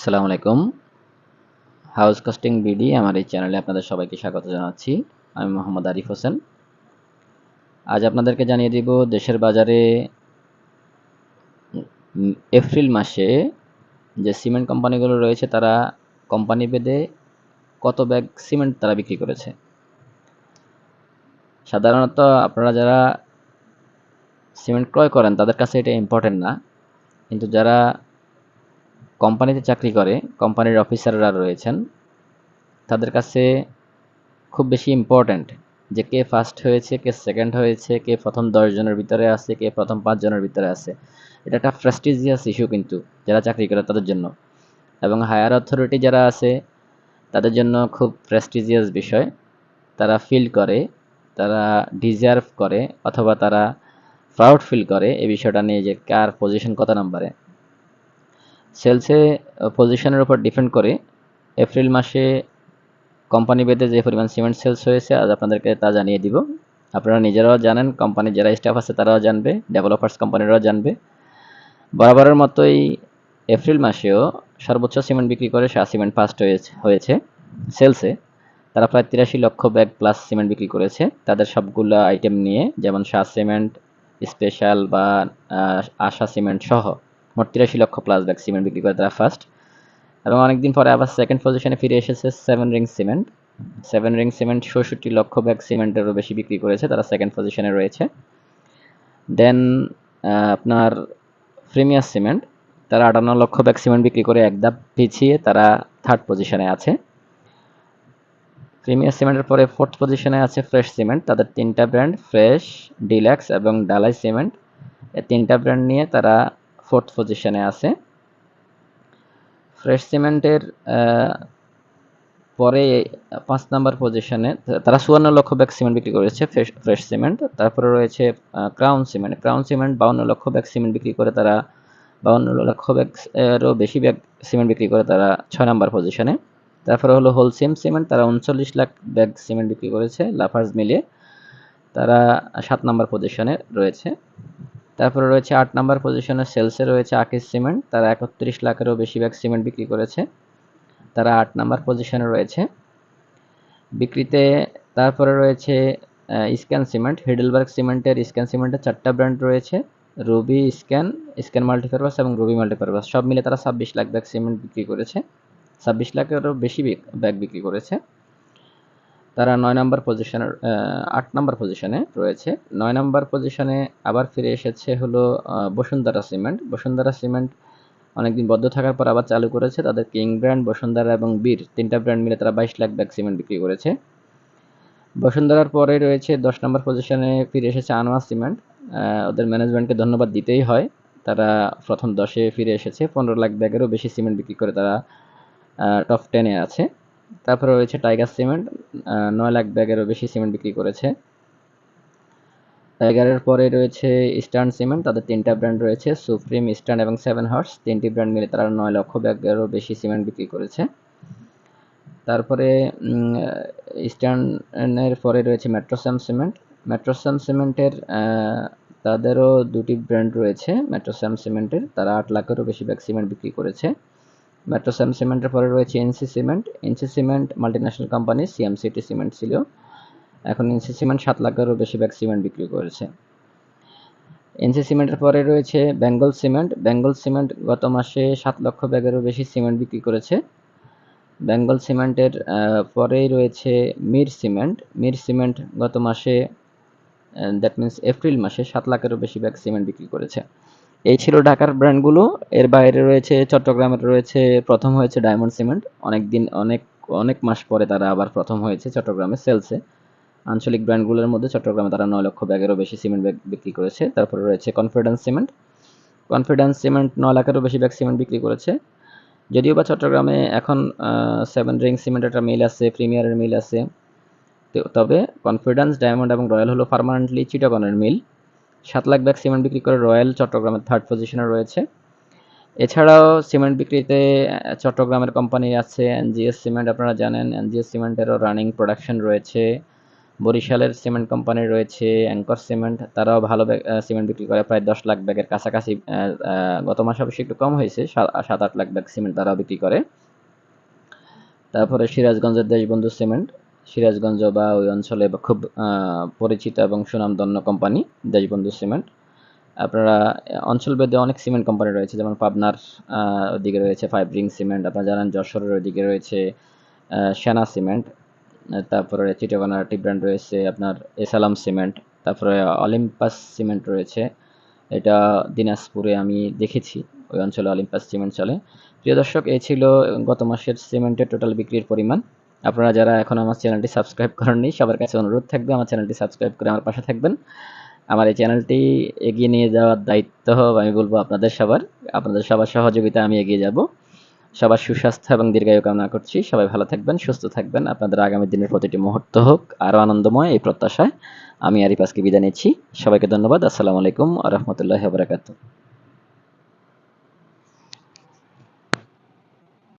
আসসালামু আলাইকুম। House casting BD আমার এই চ্যানেলে আপনাদের সবাইকে স্বাগত জানাচ্ছি। আমি মোহাম্মদ আরিফ হোসেন। আজ আপনাদেরকে জানিয়ে দিব, দেশের বাজারে এপ্রিল মাসে যে সিমেন্ট কোম্পানিগুলো রয়েছে, তারা কোম্পানি বেদে কত ব্যাগ সিমেন্ট তারা বিক্রি করেছে। সাধারণত আপনারা যারা সিমেন্ট ক্রয় করেন, তাদের কাছে এটা ইম্পর্টেন্ট না। কিন্তু যারা কোম্পানিতে চাকরি করে, কোম্পানির অফিসাররা রয়েছেন। তাদের কাছে খুব বেশি ইম্পর্ট্যান্ট যে কে ফার্স্ট হয়েছে, কে সেকেন্ড হয়েছে, কে প্রথম জনের ভিতরে আছে, কে প্রথম জনের ভিতরে আছে। এটা একটা প্রেস্টিজিয়াস ইস্যু কিন্তু যারা চাকরি করে তাদের জন্য। এবং হায়ার অথরিটি যারা আছে, তাদের জন্য খুব প্রেস্টিজিয়াস বিষয়। তারা ফিল করে, তারা ডিজার্ভ করে, অথবা তারা প্রাউড ফিল করে এই বিষয়টা নিয়ে যে কার পজিশন কত নাম্বারে। সেলসে পজিশনের উপর ডিপেন্ড করে এপ্রিল মাসে কোম্পানি বেদে যে পরিমাণ সিমেন্ট সেলস হয়েছে, আজ আপনাদেরকে তা জানিয়ে দিব। আপনারা নিজেরাও জানেন কোম্পানির যারা স্টাফ আছে তারাও জানবে ডেভেলপার্স কোম্পানিরাও জানবে। বরাবরের মতোই এপ্রিল মাসেও সর্বোচ্চ সিমেন্ট বিক্রি করে শাহ সিমেন্ট ফার্স্ট হয়েছে হয়েছে সেলসে তারা প্রায় তিরাশি লক্ষ ব্যাগ প্লাস সিমেন্ট বিক্রি করেছে। তাদের সবগুলো আইটেম নিয়ে, যেমন শাহ সিমেন্ট স্পেশাল বা আশা সিমেন্ট সহ। মোট তিরাশি লক্ষ প্লাস ব্যাগ সিমেন্ট বিক্রি করে তারা ফার্স্ট এবং অনেকদিন পরে আবার সেকেন্ড পজিশনে ফিরে এসেছে seven ring cement seven ring cement ষষট্টি লক্ষ ব্যাগ সিমেন্টেরও বেশি বিক্রি করেছে, তারা সেকেন্ড পজিশনে রয়েছে। দেন আপনার প্রিমিয়ার সিমেন্ট তারা আটান্ন লক্ষ ব্যাগ সিমেন্ট বিক্রি করে এক ধাপ পিছিয়ে তারা থার্ড পজিশনে আছে। প্রিমিয়ার সিমেন্টের পরে ফোর্থ পজিশনে আছে ফ্রেশ সিমেন্ট তাদের তিনটা ব্র্যান্ড ফ্রেশ ডিলাক্স এবং ডালাই সিমেন্ট এই তিনটা ব্র্যান্ড নিয়ে তারা ফোর্থ পজিশনে আছে। ফ্রেশ সিমেন্টের পরে পাঁচ নাম্বার পজিশনে তারা চুয়ান্ন লক্ষ ব্যাগ সিমেন্ট বিক্রি করেছে ফ্রেশ সিমেন্ট। তারপরে রয়েছে ক্রাউন সিমেন্ট। ক্রাউন সিমেন্ট বাউন্ন লক্ষ ব্যাগ সিমেন্ট বিক্রি করে তারা বাউন্ন লক্ষ ব্যাগ, এরও বেশি ব্যাগ সিমেন্ট বিক্রি করে তারা ছয় নাম্বার পজিশনে। তারপরে হলো হোলসিম সিমেন্ট। তারা উনচল্লিশ লাখ ব্যাগ সিমেন্ট বিক্রি করেছে লাফার্স মিলিয়ে। তারা সাত নাম্বার পজিশনে রয়েছে। তারপরে রয়েছে আট নাম্বার পজিশনে সেলসে রয়েছে আকিস সিমেন্ট, তারা একত্রিশ লাখেরও বেশি ব্যাগ সিমেন্ট বিক্রি করেছে। তারা আট নাম্বার পজিশনে রয়েছে। বিক্রিতে তারপরে রয়েছে স্ক্যান সিমেন্ট, হিডেলবার্গ সিমেন্টের, স্ক্যান সিমেন্টের চারটা ব্র্যান্ড রয়েছে। রুবি, স্ক্যান স্ক্যান মাল্টিপারপাস এবং রুবি মাল্টিপারপাস। সব মিলে তারা ছাব্বিশ লাখ ব্যাগ সিমেন্ট বিক্রি করেছে। ছাব্বিশ লাখেরও বেশি ব্যাগ বিক্রি করেছে। তারা নয় নম্বর পজিশনে আট নম্বর পজিশনে রয়েছে। নয় নম্বর পজিশনে আবার ফিরে এসেছে হলো বসুন্ধরা সিমেন্ট বসুন্ধরা সিমেন্ট অনেকদিন বদ্ধ থাকার পর আবার চালু করেছে। তাদের কিং ব্র্যান্ড বসুন্ধরা এবং বীর তিনটা ব্র্যান্ড মিলে তারা বাইশ লাখ ব্যাগ সিমেন্ট বিক্রি করেছে। বসুন্ধরার পরে রয়েছে দশ নম্বর পজিশনে ফিরে এসেছে আনোয়ার সিমেন্ট ওদের ম্যানেজমেন্টকে ধন্যবাদ দিতেই হয়। তারা প্রথম দশে ফিরে এসেছে। পনেরো লাখ ব্যাগেরও বেশি সিমেন্ট বিক্রি করে তারা টপ টেনে আছে। তারপরে রয়েছে টাইগার সিমেন্ট নয় লাখ ব্যাগেরও বেশি সিমেন্ট বিক্রি করেছে। টাইগারের পরে রয়েছে ইস্টার্ন সিমেন্ট তাদের তিনটা ব্র্যান্ড রয়েছে সুপ্রিম ইস্টার্ন এবং সেভেন হর্স তিনটি ব্র্যান্ড মিলে তারা নয় লক্ষ ব্যাগেরও বেশি সিমেন্ট বিক্রি করেছে। তারপরে ইস্টার্নের পরে রয়েছে মেট্রোস্যাম সিমেন্ট মেট্রোসাম সিমেন্টের তাদেরও দুটি ব্র্যান্ড রয়েছে মেট্রোস্যাম সিমেন্টের তারা আট লাখেরও বেশি ব্যাগ সিমেন্ট বিক্রি করেছে। মেট্রোস্যাম সিমেন্টের পরে রয়েছে NC cement NC cement multinational company CMCT cement ছিল। এখন এনসি সিমেন্ট সাত লাখেরও বেশি ব্যাগ সিমেন্ট বিক্রি করেছে। এনসি সিমেন্টের পরে রয়েছে বেঙ্গল সিমেন্ট বেঙ্গল সিমেন্ট গত মাসে সাত লক্ষ ব্যাগেরও বেশি সিমেন্ট বিক্রি করেছে। বেঙ্গল সিমেন্টের পরেই রয়েছে মির সিমেন্ট মির সিমেন্ট গত মাসে দ্যাট মিন্স এপ্রিল মাসে সাত লাখেরও বেশি ব্যাগ সিমেন্ট বিক্রি করেছে। এই ছিল ঢাকার ব্র্যান্ডগুলো। এর বাইরে রয়েছে চট্টগ্রামের রয়েছে, প্রথম হয়েছে ডায়মন্ড সিমেন্ট। অনেক দিন, অনেক অনেক মাস পরে তারা আবার প্রথম হয়েছে চট্টগ্রামে সেলসে। আঞ্চলিক ব্র্যান্ডগুলোর মধ্যে চট্টগ্রামে তারা নয় লক্ষ ব্যাগেরও বেশি সিমেন্ট ব্যাগ বিক্রি করেছে। তারপরে রয়েছে কনফিডেন্স সিমেন্ট। কনফিডেন্স সিমেন্ট নয় লাখেরও বেশি ব্যাগ সিমেন্ট বিক্রি করেছে। যদিও বা চট্টগ্রামে এখন সেভেন রিং সিমেন্ট একটা মিল আছে, প্রিমিয়ারের মিল আছে। তবে কনফিডেন্স ডায়মন্ড এবং রয়্যাল হলো পার্মানেন্টলি চিটাগনের মিল। সাত লাখ ব্যাগ সিমেন্ট বিক্রি করে রয়্যাল চট্টগ্রামের থার্ড পজিশনে রয়েছে। এছাড়াও সিমেন্ট বিক্রিতে চট্টগ্রামের কোম্পানি আছে এনজিএস সিমেন্ট, আপনারা জানেন এনজিএস সিমেন্টেরও রানিং প্রোডাকশন রয়েছে। বরিশালের সিমেন্ট কোম্পানি রয়েছে অ্যাঙ্কর সিমেন্ট তারাও ভালো সিমেন্ট বিক্রি করে। প্রায় দশ লাখ ব্যাগের কাছাকাছি গত মাসে অবশ্যই একটু কম হয়েছে সাত আট লাখ ব্যাগ সিমেন্ট তারাও বিক্রি করে। তারপরে সিরাজগঞ্জের দেশবন্ধু সিমেন্ট সিরাজগঞ্জ বা ওই অঞ্চলে খুব পরিচিত এবং সুনামধন্য কোম্পানি দেশবন্ধু সিমেন্ট আপনারা অঞ্চলভেদে অনেক সিমেন্ট কোম্পানি রয়েছে, যেমন পাবনার ওদিকে রয়েছে ফাইভ রিং সিমেন্ট আপনারা জানেন যশোরের ওদিকে রয়েছে সেনা সিমেন্ট তারপরে চিটাগানার টি ব্র্যান্ড রয়েছে আপনার এসালাম সিমেন্ট তারপরে অলিম্পাস সিমেন্ট রয়েছে, এটা দিনাজপুরে আমি দেখেছি, ওই অঞ্চলে অলিম্পাস সিমেন্ট চলে। প্রিয় দর্শক এই ছিল গত মাসের সিমেন্টের টোটাল বিক্রির পরিমাণ। আপনারা যারা এখন আমার চ্যানেলটি সাবস্ক্রাইব করেননি, সবার কাছে অনুরোধ থাকবে আমার চ্যানেলটি সাবস্ক্রাইব করে আমার পাশে থাকবেন। আমার এই চ্যানেলটি এগিয়ে নিয়ে যাওয়ার দায়িত্ব আমি বলব আপনাদের সবার। আপনাদের সবার সহযোগিতা আমি এগিয়ে যাব। সবার সুস্বাস্থ্য এবং দীর্ঘায়ু কামনা করছি। সবাই ভালো থাকবেন, সুস্থ থাকবেন। আপনাদের আগামী দিনের প্রতিটি মুহূর্ত হোক আরও আনন্দময় এই প্রত্যাশায়। আমি আরিফ আজকে বিদায় নিচ্ছি। সবাইকে ধন্যবাদ। আসসালামু আলাইকুম আ রহমতুল্লাহ